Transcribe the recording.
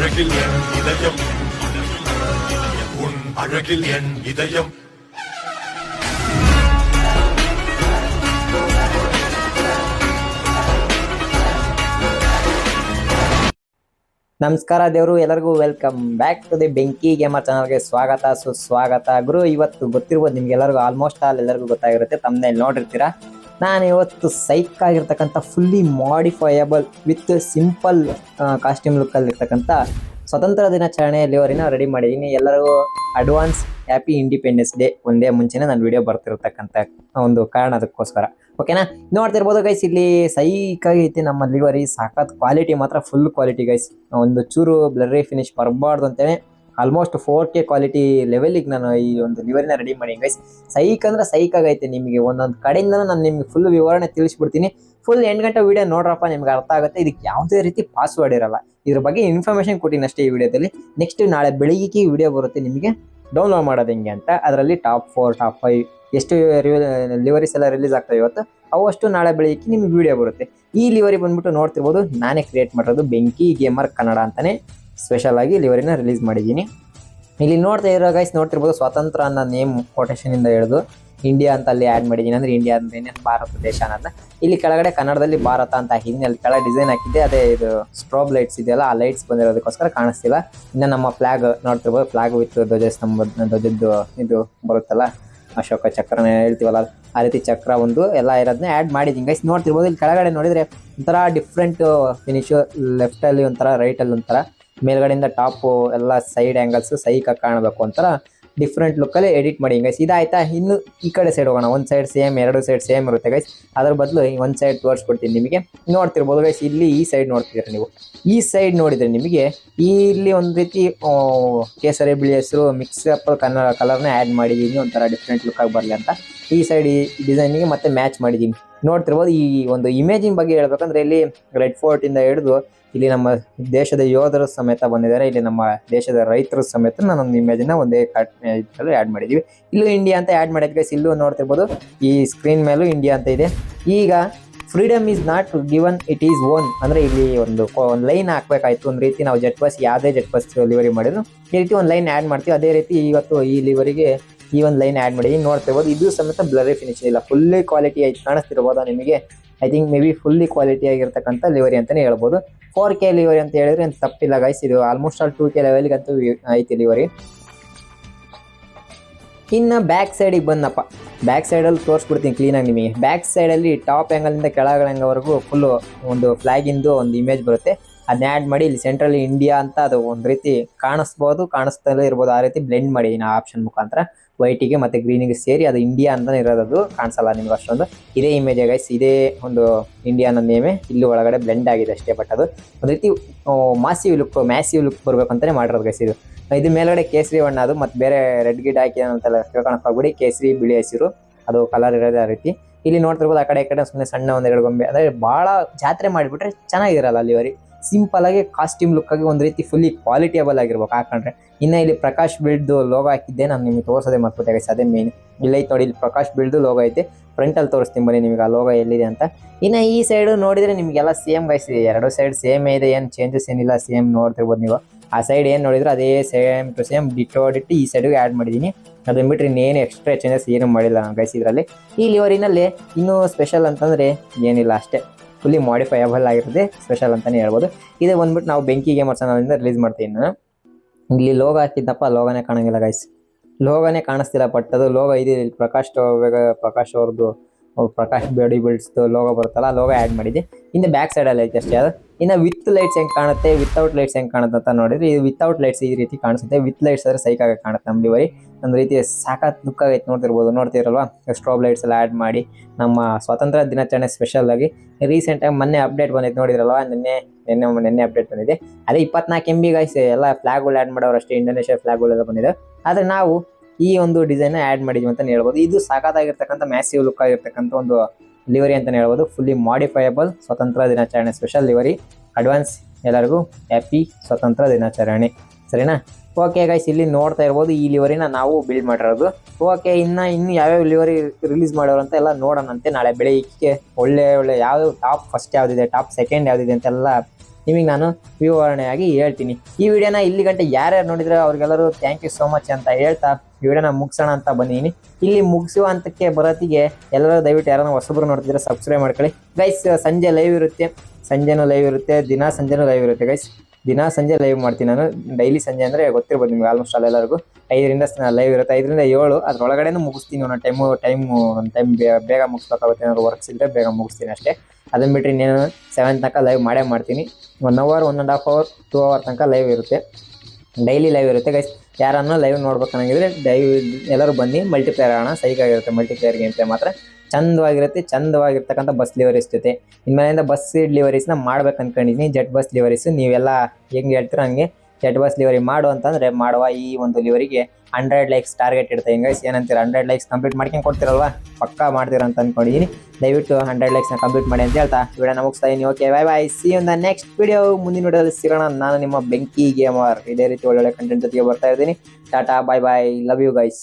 அழகில் என் இதயம் உன் அழகில் என் இதயம் ನಮಸ್ಕಾರ ದೇವರು ಎಲ್ಲರಿಗೂ welcome back to the Benki gamer ಚಾನಲ್ಗೆ ಸ್ವಾಗತ ಸುಸ್ವಾಗತ ಗುರು ಇವತ್ತು ಗೊತ್ತಿರ್ಬೋದು ನಿಮ್ಗೆ ಎಲ್ಲರಿಗೂ ಆಲ್ಮೋಸ್ಟ್ ಆಲ್ ಎಲ್ಲರಿಗೂ ಗೊತ್ತಾಗಿರುತ್ತೆ ತಮ್ಮನೇಲಿ ನೋಡಿರ್ತೀರಾ ನಾನು ಇವತ್ತು ಸೈಕ್ ಆಗಿರ್ತಕ್ಕಂಥ fully modifiable with simple costume ಲುಕ್ಕಲ್ಲಿರ್ತಕ್ಕಂಥ ಸ್ವತಂತ್ರ ದಿನಾಚರಣೆಯಲ್ಲಿ ಅವರಿನ ರೆಡಿ ಮಾಡಿದ್ದೀನಿ. ಎಲ್ಲರಿಗೂ ಅಡ್ವಾನ್ಸ್ ಹ್ಯಾಪಿ ಇಂಡಿಪೆಂಡೆನ್ಸ್ ಡೇ ಒಂದೇ ಮುಂಚೆನೇ ನಾನು ವಿಡಿಯೋ ಬರ್ತಿರ್ತಕ್ಕಂಥ ಒಂದು ಕಾರಣ ಅದಕ್ಕೋಸ್ಕರ. ಓಕೆನಾ ನೋಡ್ತಿರ್ಬೋದು ಗೈಸ್ ಇಲ್ಲಿ ಸೈಕ್ ಆಗೈತಿ ನಮ್ಮ ಲಿವರಿ ಸಾಕತ್ ಕ್ವಾಲಿಟಿ ಮಾತ್ರ ಫುಲ್ ಕ್ವಾಲಿಟಿ ಗೈಸ್ ಒಂದು ಚೂರು ಬ್ಲರ್ರಿ ಫಿನಿಶ್ ಬರಬಾರ್ದು ಅಂತೇಳಿ ಆಲ್ಮೋಸ್ಟ್ ಫೋರ್ ಕೆ ಕ್ವಾಲಿಟಿ ಲೆವೆಲಿಗೆ ನಾನು ಈ ಒಂದು ಲಿವರಿನ ರೆಡಿ ಮಾಡಿ ಗೈಸ್ ಸೈಕ್ ಅಂದ್ರೆ ಸೈಕ್ ಆಗೈತೆ ನಿಮಗೆ. ಒಂದೊಂದು ಕಡೆಯಿಂದ ನಾನು ನಿಮ್ಗೆ ಫುಲ್ ವಿವರಣೆ ತಿಳಿಸ್ಬಿಡ್ತೀನಿ. ಫುಲ್ ಎಂಟು ಗಂಟೆ ವಿಡಿಯೋ ನೋಡ್ರಪ್ಪ, ನಿಮ್ಗೆ ಅರ್ಥ ಆಗುತ್ತೆ. ಇದಕ್ಕೆ ಯಾವುದೇ ರೀತಿ ಪಾಸ್ವರ್ಡ್ ಇರಲ್ಲ. ಇದ್ರ ಬಗ್ಗೆ ಇನ್ಫಾರ್ಮೇಶನ್ ಕೊಟ್ಟಿನಿ ಅಷ್ಟೇ ಈ ವಿಡಿಯೋದಲ್ಲಿ. ನೆಕ್ಸ್ಟ್ ನಾಳೆ ಬೆಳಿಗ್ಗೆ ವಿಡಿಯೋ ಬರುತ್ತೆ ನಿಮಗೆ. ಡೌನ್ಲೋಡ್ ಮಾಡೋದು ಹೆಂಗೆ ಅಂತ. ಅದರಲ್ಲಿ ಟಾಪ್ ಫೋರ್ ಟಾಪ್ ಫೈವ್ ಎಷ್ಟು ಲಿವರೀಸ್ ಎಲ್ಲ ರಿಲೀಸ್ ಆಗ್ತವೆ ಇವತ್ತು ಅವಷ್ಟು ನಾಳೆ ಬೆಳಿಗ್ಗೆ ನಿಮ್ಗೆ ವಿಡಿಯೋ ಬರುತ್ತೆ. ಈ ಲಿವರಿ ಬಂದ್ಬಿಟ್ಟು ನೋಡ್ತಿರ್ಬೋದು. ನಾನೇ ಕ್ರಿಯೇಟ್ ಮಾಡಿರೋದು ಬೆಂಕಿ ಗೇಮರ್ ಕನ್ನಡ ಅಂತಾನೆ. ಸ್ಪೆಷಲ್ ಆಗಿ ಲಿವರಿನ ರಿಲೀಸ್ ಮಾಡಿದ್ದೀನಿ. ಇಲ್ಲಿ ನೋಡ್ತಾ ಇರೋ ಗೈಸ್ ನೋಡ್ತಿರ್ಬೋದು ಸ್ವಾತಂತ್ರ್ಯ ಅನ್ನೋ ನೇಮ್ ಕೊಟೇಶನ್ ಇಂದ ಹಿಡಿದು ಇಂಡಿಯಾ ಅಂತ ಅಲ್ಲಿ ಆ್ಯಡ್ ಮಾಡಿದ್ದೀನಿ. ಅಂದ್ರೆ ಇಂಡಿಯಾ ಅಂದ್ರೆ ಏನೇನು ಭಾರತ ದೇಶ ಅನ್ನೋದನ್ನ. ಇಲ್ಲಿ ಕೆಳಗಡೆ ಕನ್ನಡದಲ್ಲಿ ಭಾರತ ಅಂತ ಹಾಕಿದ್ದೀನಿ ಅಲ್ಲಿ ಕೆಳಗೆ ಡಿಸೈನ್ ಹಾಕಿದ್ದೆ. ಅದೇ ಇದು ಸ್ಟ್ರೋಬ್ ಲೈಟ್ಸ್ ಇದೆಯಲ್ಲ, ಆ ಲೈಟ್ಸ್ ಬಂದಿರೋದಕ್ಕೋಸ್ಕರ ಕಾಣಿಸ್ತಿಲ್ಲ. ಇನ್ನು ನಮ್ಮ ಫ್ಲಾಗ್ ನೋಡ್ತಿರ್ಬೋದು. ಫ್ಲಾಗ್ ವಿತ್ ಧ್ವಜಸ್ತಂಭ ಧ್ವಜದ್ದು ಇದು ಬರುತ್ತಲ್ಲ, ಅಶೋಕ ಚಕ್ರನ ಹೇಳ್ತೀವಲ್ಲ, ಆ ರೀತಿ ಚಕ್ರ ಒಂದು ಎಲ್ಲ ಇರೋದನ್ನ ಆ್ಯಡ್ ಮಾಡಿದ್ದೀನಿ. ಗೈಸ್ ನೋಡ್ತಿರ್ಬೋದು. ಇಲ್ಲಿ ಕೆಳಗಡೆ ನೋಡಿದ್ರೆ ಒಂಥರ ಡಿಫ್ರೆಂಟ್ ಫಿನಿಶು ಲೆಫ್ಟಲ್ಲಿ ಒಂಥರ ರೈಟಲ್ಲಿ ಒಂಥರ ಮೇಲ್ಗಡೆಯಿಂದ ಟಾಪು ಎಲ್ಲ ಸೈಡ್ ಆ್ಯಂಗಲ್ಸ್ ಸೈಕಾಗಿ ಕಾಣಬೇಕು ಅಂತ ಡಿಫ್ರೆಂಟ್ ಲುಕ್ಕಲ್ಲಿ ಎಡಿಟ್ ಮಾಡಿ. ಗೈಸ್ ಇದಾಯ್ತಾ? ಇನ್ನು ಈ ಕಡೆ ಸೈಡ್ ಹೋಗೋಣ. ಒಂದು ಸೈಡ್ ಸೇಮ್ ಎರಡು ಸೈಡ್ ಸೇಮ್ ಇರುತ್ತೆ ಗೈಸ್ ಅದ್ರ ಬದಲು ಒಂದು ಸೈಡ್ ತೋರಿಸ್ಕೊಡ್ತೀನಿ ನಿಮಗೆ. ನೋಡ್ತಿರ್ಬೋದು ಗೈಸ್ ಇಲ್ಲಿ ಈ ಸೈಡ್ ನೋಡ್ತಿದ್ದೀರ ನೀವು? ಈ ಸೈಡ್ ನೋಡಿದರೆ ನಿಮಗೆ ಇಲ್ಲಿ ಒಂದು ರೀತಿ ಕೇಸರಿ ಬಿಳಿ ಹೆಸರು ಮಿಕ್ಸ್ ಅಪ್ ಕನ್ನಡ ಕಲರ್ನೇ ಆ್ಯಡ್ ಮಾಡಿದ್ದೀನಿ ಒಂಥರ ಡಿಫ್ರೆಂಟ್ ಲುಕ್ಕಾಗಿ ಬರಲಿ ಅಂತ. ಈ ಸೈಡ್ ಈ ಡಿಸೈನಿಗೆ ಮತ್ತೆ ಮ್ಯಾಚ್ ಮಾಡಿದ್ದೀನಿ ನೋಡ್ತಿರ್ಬೋದು. ಈ ಒಂದು ಇಮೇಜಿನ ಬಗ್ಗೆ ಹೇಳ್ಬೇಕಂದ್ರೆ ಇಲ್ಲಿ ರೆಡ್ ಫೋರ್ಟ್ ಇಂದ ಹಿಡಿದು ಇಲ್ಲಿ ನಮ್ಮ ದೇಶದ ಯೋಧರು ಸಮೇತ ಬಂದಿದ್ದಾರೆ. ಇಲ್ಲಿ ನಮ್ಮ ದೇಶದ ರೈತರ ಸಮೇತ ನಾನೊಂದು ಇಮೇಜನ್ನ ಒಂದೇ ಕಟ್ ಇದರಲ್ಲಿ ಆ್ಯಡ್ ಮಾಡಿದ್ದೀವಿ ಇಲ್ಲೂ ಇಂಡಿಯಾ ಅಂತ ಆ್ಯಡ್ ಮಾಡಿದ್ವಿ. ಇಲ್ಲೂ ನೋಡ್ತಿರ್ಬೋದು. ಈ ಸ್ಕ್ರೀನ್ ಮೇಲೂ ಇಂಡಿಯಾ ಅಂತ ಇದೆ. ಈಗ freedom is not given it is own ಅಂದ್ರೆ ಇಲ್ಲಿ ಒಂದು ಒಂದು ಲೈನ್ ಹಾಕ್ಬೇಕಾಯ್ತು. ಒಂದು ರೀತಿ ನಾವು ಜೆಟ್ ಬಸ್ ಯಾವುದೇ ಜೆಟ್ ಬಸ್ ಡೆಲಿವರಿ ಮಾಡಿದ್ರು ಈ ರೀತಿ ಒಂದು ಲೈನ್ ಆ್ಯಡ್ ಮಾಡ್ತೀವಿ. ಅದೇ ರೀತಿ ಇವತ್ತು ಈ ಲಿವರಿಗೆ ಈ ಒಂದು ಲೈನ್ ಆ್ಯಡ್ ಮಾಡಿ ನೋಡ್ತಿರ್ಬೋದು ಇದು ಸಮೇತ ಬ್ಲರಿ ಫಿನಿಶ್ ಇಲ್ಲ. ಫುಲ್ಲಿ ಕ್ವಾಲಿಟಿ ಆಗಿ ಕಾಣಿಸ್ತಿರ್ಬೋದಾ ನಿಮಗೆ? I think may be fully quality ಆಗಿರ್ತಕ್ಕಂಥ ಲಿವರಿ ಅಂತಾನೆ ಹೇಳ್ಬೋದು. ಫೋರ್ ಕೆ ಲಿವರಿ ಅಂತ ಹೇಳಿದ್ರೆ ಏನು ತಪ್ಪಿಲ್ಲ ಗೈಸ್ ಇದು ಆಲ್ಮೋಸ್ಟ್ ಆಲ್ ಟೂ ಕೆ ಲೆವೆಲ್ಗೆ ಅಂತೂ ಐತಿ ಲಿವರಿ ಇನ್ನು ಬ್ಯಾಕ್ ಸೈಡಿಗೆ ಬಂದಪ್ಪ. ಬ್ಯಾಕ್ ಸೈಡಲ್ಲಿ ತೋರಿಸ್ಬಿಡ್ತೀನಿ ಕ್ಲೀನಾಗಿ ನಿಮಗೆ. ಬ್ಯಾಕ್ ಸೈಡಲ್ಲಿ ಟಾಪ್ ಆ್ಯಂಗಲಿಂದ ಕೆಳಗಡೆವರೆಗೂ ಫುಲ್ಲು ಒಂದು ಫ್ಲ್ಯಾಗಿಂದು ಒಂದು ಇಮೇಜ್ ಬರುತ್ತೆ. ಅದನ್ನ ಆ್ಯಡ್ ಮಾಡಿ ಇಲ್ಲಿ ಸೆಂಟ್ರಲ್ಲಿ ಇಂಡಿಯಾ ಅಂತ ಅದು ಒಂದು ರೀತಿ ಕಾಣಿಸ್ಬೋದು ಕಾಣಿಸ್ತಲೇ ಇರ್ಬೋದು. ಆ ರೀತಿ ಬ್ಲೆಂಡ್ ಮಾಡಿ ಆ ಆಪ್ಷನ್ ಮುಖಾಂತರ. ವೈಟಿಗೆ ಮತ್ತು ಗ್ರೀನಿಗೆ ಸೇರಿ ಅದು ಇಂಡಿಯಾ ಅಂತಲೇ ಇರೋದು ಕಾಣಿಸಲ್ಲ ನಿಮ್ಗೆ ಅಷ್ಟೊಂದು. ಇದೇ ಇಮೇಜ್ ಗೈಸ್ ಇದೇ ಒಂದು ಇಂಡಿಯಾ ಅನ್ನೋ ನೇಮೆ ಇಲ್ಲಿ ಒಳಗಡೆ ಬ್ಲೆಂಡ್ ಆಗಿದೆ ಅಷ್ಟೇ ಬಟ್ ಅದು ಒಂದು ರೀತಿ ಮಾಸಿವ್ ಲುಕ್ ಮ್ಯಾಸಿವ್ ಲುಕ್ ಬರಬೇಕು ಅಂತಲೇ ಮಾಡಿರೋದು ಗೈಸ್ ಇದು. ಇದು ಮೇಲ್ಗಡೆ ಕೇಸರಿ ಬಣ್ಣ ಅದು, ಮತ್ತು ಬೇರೆ ರೆಡ್ ಗಿಡ್ ಹಾಕಿ ಅಂತೆಲ್ಲ ತಿಳ್ಕೊಳಕ್ ಹೋಗ್ಬಿಡಿ ಕೇಸರಿ, ಬಿಳಿ ಹಸಿರು, ಅದು ಕಲರ್ ಇರೋದೇ ಆ ರೀತಿ. ಇಲ್ಲಿ ನೋಡ್ತಿರ್ಬೋದು ಆ ಕಡೆ ಈ ಕಡೆ ಸುಮ್ಮನೆ ಸಣ್ಣ ಒಂದೆರಡು ಗೊಂಬೆ, ಅಂದರೆ ಭಾಳ ಜಾತ್ರೆ ಮಾಡಿಬಿಟ್ರೆ ಚೆನ್ನಾಗಿರಲ್ಲ ಅಲ್ಲಿ ಅವರಿ ಸಿಂಪಲ್ ಆಗಿ ಕಾಸ್ಟ್ಯೂಮ್ ಲುಕ್ ಆಗಿ ಒಂದು ರೀತಿ ಫುಲ್ಲಿ ಕ್ವಾಲಿಟಿಯಬಲ್ ಆಗಿರ್ಬೇಕು. ಹಾಕೊಂಡ್ರೆ ಇನ್ನು ಇಲ್ಲಿ ಪ್ರಕಾಶ್ ಬಿಲ್ಡ್ದು ಲೋಗೋ ಹಾಕಿದ್ದೆ ನಾನು ನಿಮಗೆ ತೋರಿಸೋದೇ guys, ಅದೇ ಮೇನ್ ಇಲ್ಲ ಐತೆ ನೋಡಿ ಇಲ್ಲಿ ಪ್ರಕಾಶ್ ಬಿಲ್ಡ್ದು ಲೋಗೋ ಐತೆ. ಫ್ರಂಟಲ್ಲಿ ತೋರಿಸ್ತೀನಿ ಬನ್ನಿ ನಿಮಗೆ ಆ ಲೋಗೋ ಎಲ್ಲಿದೆ ಅಂತ. ಇನ್ನು ಈ ಸೈಡು ನೋಡಿದ್ರೆ ನಿಮಗೆಲ್ಲ ಸೇಮ್ ಗೈಸ್ ಇದೆ ಎರಡು ಸೈಡ್ ಸೇಮ್ ಇದೆ ಏನು ಚೇಂಜಸ್ ಏನಿಲ್ಲ ಸೇಮ್ ನೋಡ್ತಿರ್ಬೋದು ನೀವು. ಆ ಸೈಡ್ ಏನು ನೋಡಿದ್ರೆ ಅದೇ same to same ditto ditto ಈ ಸೈಡ್ಗೆ ಆ್ಯಡ್ ಮಾಡಿದ್ದೀನಿ. ಅದನ್ನ ಬಿಟ್ಟರೆ ಇನ್ನೇನು ಎಕ್ಸ್ಟ್ರಾ ಚೇಂಜಸ್ ಏನು ಮಾಡಿಲ್ಲ ನಾನು ಗೈಸ್ ಇದರಲ್ಲಿ ಈ ಲಿವರಿನಲ್ಲಿ ಇನ್ನೂ ಸ್ಪೆಷಲ್ ಅಂತಂದರೆ ಏನಿಲ್ಲ ಅಷ್ಟೇ. ಫುಲ್ಲಿ ಮಾಡಿಫೈಯಬಲ್ ಆಗಿರುತ್ತೆ ಸ್ಪೆಷಲ್ ಅಂತಲೇ ಹೇಳ್ಬೋದು. ಇದೇ ಬಂದ್ಬಿಟ್ಟು ನಾವು ಬೆಂಕಿ ಗೇಮರ್ಸ್ ಅನ್ನೋದ್ರಿಂದ ರಿಲೀಸ್ ಮಾಡ್ತೀನಿ ನಾನು ಇಲ್ಲಿ ಲೋಗ ಹಾಕಿದ್ದಪ್ಪ ಲೋಗನೇ ಕಾಣಂಗಿಲ್ಲ ಗೈಸ್ ಲೋಗನೇ ಕಾಣಿಸ್ತಿಲ್ಲ ಬಟ್ ಅದು ಲೋಗ ಇದೆ ಪ್ರಕಾಶ್ ಪ್ರಕಾಶ್ ಅವ್ರದ್ದು ಅವ್ರು ಪ್ರಕಾಶ್ ಬಾಡಿ ಬಿಲ್ಡ್ಸ್ದು ಲೋಗೋ ಬರುತ್ತಲ್ಲ ಲೋಗೋ ಆ್ಯಡ್ ಮಾಡಿದ್ದೆ. ಇನ್ನು ಬ್ಯಾಕ್ ಸೈಡಲ್ಲಿ ಐತೆ ಅಷ್ಟೇ ಅದು. ಇನ್ನು ವಿತ್ ಲೈಟ್ಸ್ ಹೆಂಗೆ ಕಾಣುತ್ತೆ ವಿತೌಟ್ ಲೈಟ್ಸ್ ಹೆಂಗೆ ಕಾಣುತ್ತೆ ಅಂತ ನೋಡಿದ್ರೆ, ಇದು ವಿತೌಟ್ ಲೈಟ್ಸ್ ಈ ರೀತಿ ಕಾಣಿಸುತ್ತೆ. ವಿತ್ ಲೈಟ್ಸ್ ಆದರೆ ಸೈಕಾಗಿ ಕಾಣುತ್ತೆ ನಮ್ಮ ಡಿವರಿ ಒಂದು ರೀತಿ ಸಾಕತ್ ಲುಕ್ ಆಗೈತೆ ನೋಡ್ತಿರ್ಬೋದು. ನೋಡ್ತಿರಲ್ವಾ? ಸ್ಟ್ರಾಬ್ ಲೈಟ್ಸ್ ಎಲ್ಲ ಆ್ಯಡ್ ಮಾಡಿ, ನಮ್ಮ ಸ್ವಾತಂತ್ರ್ಯ ದಿನಾಚರಣೆ ಸ್ಪೆಷಲ್ ಆಗಿ. ರೀಸೆಂಟಾಗಿ ಮೊನ್ನೆ ಅಪ್ಡೇಟ್ ಬಂದಿತ್ತು ನೋಡಿದ್ರಲ್ವಾ? ನಿನ್ನೆ ನಿನ್ನೆ ನಿನ್ನೆ ಅಪ್ಡೇಟ್ ಬಂದಿದೆ. ಅದೇ ಇಪ್ಪತ್ನಾಲ್ಕು ಎಂ ಬಿ ಗೈಸ್ ಎಲ್ಲ ಫ್ಲಾಗ್ಗಳು ಆ್ಯಡ್ ಮಾಡೋರು ಅಷ್ಟೇ. ಇಂಡೋನೇಷ್ಯಾ ಫ್ಲಾಗ್ಗಳೆಲ್ಲ ಬಂದಿದೆ. ಆದರೆ ನಾವು ಈ ಒಂದು ಡಿಸೈನ್ ಆ್ಯಡ್ ಮಾಡಿದ್ವಿ ಅಂತಲೇ ಹೇಳ್ಬೋದು. ಇದು ಸಾಕಾಗಿರ್ತಕ್ಕಂಥ ಮ್ಯಾಸಿವ್ ಲುಕ್ ಆಗಿರ್ತಕ್ಕಂಥ ಒಂದು ಲಿವರಿ ಅಂತಲೇ ಹೇಳ್ಬೋದು. ಫುಲ್ಲಿ ಮಾಡಿಫೈಯಬಲ್ ಸ್ವತಂತ್ರ ದಿನಾಚರಣೆ ಸ್ಪೆಷಲ್ ಲಿವರಿ ಅಡ್ವಾನ್ಸ್ ಎಲ್ಲರಿಗೂ ಹ್ಯಾಪಿ ಸ್ವತಂತ್ರ ದಿನಾಚರಣೆ. ಸರಿನಾ? ಓಕೆ ಗೈಸ್ ಇಲ್ಲಿ ನೋಡ್ತಾ ಇರ್ಬೋದು ಈ ಲಿವರಿನ ನಾವು ಬಿಲ್ಡ್ ಮಾಡಿರೋದು. ಓಕೆ ಇನ್ನು ಇನ್ನು ಯಾವ್ಯಾವ ಲಿವರಿ ರಿಲೀಸ್ ಮಾಡೋರು ಅಂತ ಎಲ್ಲ ನೋಡೋಣಂತೆ. ನಾಳೆ ಬೆಳಿಗ್ಗೆ ಒಳ್ಳೆ ಒಳ್ಳೆ ಯಾವ ಟಾಪ್ ಫಸ್ಟ್ ಯಾವುದಿದೆ ಟಾಪ್ ಸೆಕೆಂಡ್ ಯಾವುದಿದೆ ಅಂತೆಲ್ಲ ನಿಮಗೆ ನಾನು ವಿವರಣೆಯಾಗಿ ಹೇಳ್ತೀನಿ. ಈ ವಿಡಿಯೋನ ಇಲ್ಲಿ ಗಂಟೆ ಯಾರ್ಯಾರು ನೋಡಿದ್ರೆ ಅವ್ರಿಗೆಲ್ಲರೂ ಥ್ಯಾಂಕ್ ಯು ಸೋ ಮಚ್ ಅಂತ ಹೇಳ್ತಾ ವಿಡಿಯೋನ ಮುಗಿಸೋಣ ಅಂತ ಬಂದಿದ್ದೀನಿ ಇಲ್ಲಿ ಮುಗಿಸುವ ಹಂತಕ್ಕೆ ಬರೋತ್ತಿಗೆ ಎಲ್ಲರೂ ದಯವಿಟ್ಟು ಯಾರನ್ನ ಹೊಸಬ್ರು ನೋಡ್ತಿದ್ರೆ ಸಬ್ಸ್ಕ್ರೈಬ್ ಮಾಡ್ಕೊಳ್ಳಿ. ಗೈಸ್ ಸಂಜೆ ಲೈವ್ ಇರುತ್ತೆ. ಸಂಜೆನೂ ಲೈವ್ ಇರುತ್ತೆ. ದಿನ ಸಂಜೆನೂ ಲೈವ್ ಇರುತ್ತೆ ಗೈಸ್ ದಿನ ಸಂಜೆ ಲೈವ್ ಮಾಡ್ತೀನಿ ನಾನು. ಡೈಲಿ ಸಂಜೆ ಅಂದರೆ ಗೊತ್ತಿರ್ಬೋದು ನಿಮ್ಗೆ ಆಲ್ಮೋಸ್ಟ್ ಎಲ್ಲರಿಗೂ. ಐದರಿಂದ ಲೈವ್ ಇರುತ್ತೆ. ಐದರಿಂದ ಏಳು. ಅದ್ರೊಳಗಡೆನೂ ಮುಗಿಸ್ತೀನಿ ಒಂದು ಟೈಮು ಟೈಮು ಒಂದು ಟೈಮ್ ಬೇಗ ಮುಗಿಸ್ಬೇಕಾಗುತ್ತೆ. ಏನಾದ್ರು ವರ್ಕ್ಸ್ ಇದ್ದರೆ ಬೇಗ ಮುಗಿಸ್ತೀನಿ ಅಷ್ಟೇ. ಅದನ್ನು ಬಿಟ್ಟರೆ ಇನ್ನೇನು ಸೆವೆನ್ ತನಕ ಲೈವ್ ಮಾಡೇ ಮಾಡ್ತೀನಿ. One hour one and half hour two hour ತನಕ ಲೈವ್ ಇರುತ್ತೆ. ಡೈಲಿ ಲೈವ್ ಇರುತ್ತೆ ಗೈಸ್ ಯಾರನ್ನ ಲೈವ್ ನೋಡ್ಬೇಕನ್ನಂಗಿದ್ರೆ ಡೈವ್ ಎಲ್ಲರೂ ಬನ್ನಿ. ಮಲ್ಟಿಪ್ಲೇಯರ್ ಆಗೋಣ ಸೈಕಾಗಿರುತ್ತೆ ಮಲ್ಟಿಪ್ಲೇಯರ್ ಗೇಮ್ ಪ್ಲೇ ಮಾತ್ರ. ಚಂದವಾಗಿರುತ್ತೆ. ಚಂದವಾಗಿರ್ತಕ್ಕಂಥ ಬಸ್ ಲಿವರೀಸ್ ಜೊತೆ. ಇನ್ಮೇಲಿಂದ ಬಸ್ ಲಿವರೀಸ್ನ ಮಾಡ್ಬೇಕು ಅನ್ಕೊಂಡಿದ್ದೀನಿ ಜೆಟ್ ಬಸ್ ಲಿವರೀಸ್ ನೀವೆಲ್ಲ ಹೆಂಗೆ ಹೇಳ್ತೀರೋ ಹಂಗೆ ಜೆಟ್ ಬಸ್ ಲಿವರಿ ಮಾಡು ಅಂತಂದ್ರೆ ಮಾಡುವ ಈ ಒಂದು ಲಿವರಿಗೆ ಹಂಡ್ರೆಡ್ ಲೈಕ್ಸ್ ಟಾರ್ಗೆಟ್ ಇಡ್ತಾ ಹಿಂಗೈಸ್ ಏನಂತೀರ? ಹಂಡ್ರೆಡ್ ಲೈಕ್ಸ್ ಕಂಪ್ಲೀಟ್ ಮಾಡ್ಕೊಂಡು ಕೊಡ್ತೀರಲ್ವಾ? ಪಕ್ಕಾ ಮಾಡ್ತೀರ ಅಂತ ಅನ್ಕೊಂಡಿದ್ದೀನಿ ದಯವಿಟ್ಟು ಹಂಡ್ರೆಡ್ ಲೈಕ್ಸ್ನ ಕಂಪ್ಲೀಟ್ ಮಾಡಿ ಅಂತ ಹೇಳ್ತಾ ವಿಡಿಯೋನ ಮುಗಿಸ್ತಾ ಇದೀನಿ. Okay bye bye see the next video ಮುಂದಿನ ವಿಡಿಯೋದಲ್ಲಿ ಸಿಗೋಣ. ನಾನು ನಿಮ್ಮ ಬೆಂಕಿ ಗೇಮರ್ ಇದೇ ರೀತಿ ಒಳ್ಳೊಳ್ಳೆ ಕಂಟೆಂಟ್ ಜೊತೆಗೆ ಬರ್ತಾ ಇದ್ದೀನಿ. Tata bye bye love you guys